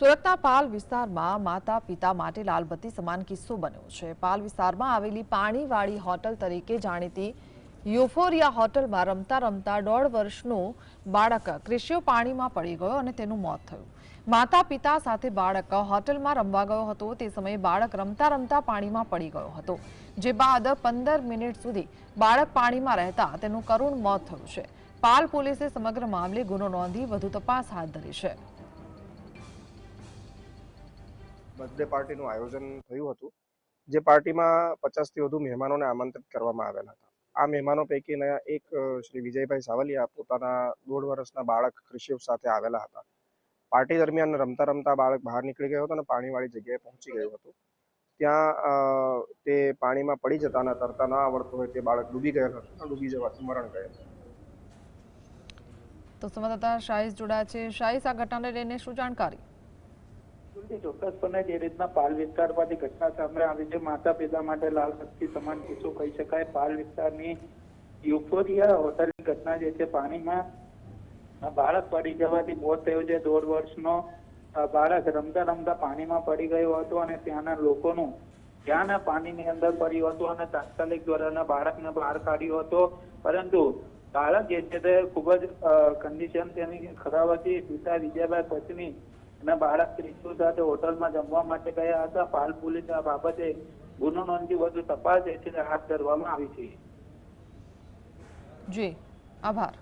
સુરતના પાલ વિસ્તારમાં માતા, પિતા માટે લાલબત્તી સમાન કિસ્સો બન્યો છે. પાલ વિસ્તારમાં આવેલી પાણીવાળી હોટલ તરીકે જાણીતી યુફોરિયા હોટલમાં રમતા રમતા દોઢ વર્ષનું બાળક ક્રિશિયો પાણીમાં પડી ગયો અને તેનું મોત થયું. માતા, પિતા સાથે બાળક હોટલમાં રમવા ગયો હતો. તે સમયે બાળક રમતા રમતા પાણીમાં પડી ગયો હતો. જે બાદ પંદર મિનિટ સુધી બાળક પાણીમાં રહેતા તેનું કરુણ મોત થયું છે. પાલ પોલીસે સમગ્ર મામલે ગુનો નોંધી વધુ તપાસ હાથ ધરી છે. બર્થડે પાર્ટીનું આયોજન થયું હતું, જે પાર્ટીમાં પચાસથી વધુ મહેમાનોને આમંત્રિત કરવામાં આવેલા હતા. આ મહેમાનો પૈકીના એક શ્રી વિજયભાઈ સાવલિયા પોતાના દોઢ વર્ષના બાળક ક્રિશિવ સાથે આવેલા હતા. પાર્ટી દરમિયાન રમતા રમતા બાળક બહાર નીકળી ગયો હતો અને પાણીવાળી જગ્યાએ પહોંચી ગયું હતું. ત્યાં તે પાણીમાં પડી જતા અને તરતા ન આવડતું હોય તે બાળક ડૂબી ગયેલ હતું ડૂબી જવાથી મરણ ગયેલ તો સંવાદદાતા શાહીસ જોડાયા છે. શાહીસ આ ઘટનાને લઈને શું જાણકારી? ચોક્કસપણે જે રીતના પાલ વિસ્તારમાંથી ઘટના સામે આવી છે. માતા પિતા માટે લાલ શક્તિ સમાન કિસ્સો કહી શકાય. પાલ વિસ્તારની યુફોરિયા હોટલની ઘટના જે છે, પાણીમાં બાળક પડી જવાથી મોત થયું છે. દોઢ વર્ષનો બાળક રમતા રમતા પાણીમાં પડી ગયો હતો અને ત્યાંના લોકોનું ધ્યાન આ પાણીની અંદર પડ્યું હતું અને તાત્કાલિક દ્વારા બાળકને બહાર કાઢ્યો હતો. પરંતુ બાળક જે છે તે ખૂબ જ કન્ડિશન તેની ખરાબ હતી. પિતા વિજયભાઈ પત્ની અને બાળક ત્રિશુ સાથે હોટલમાં જમવા માટે ગયા હતા. પાલ પોલીસ આ બાબતે ગુનો નોંધી વધુ તપાસ હાથ ધરવામાં આવી છે. જી, આભાર.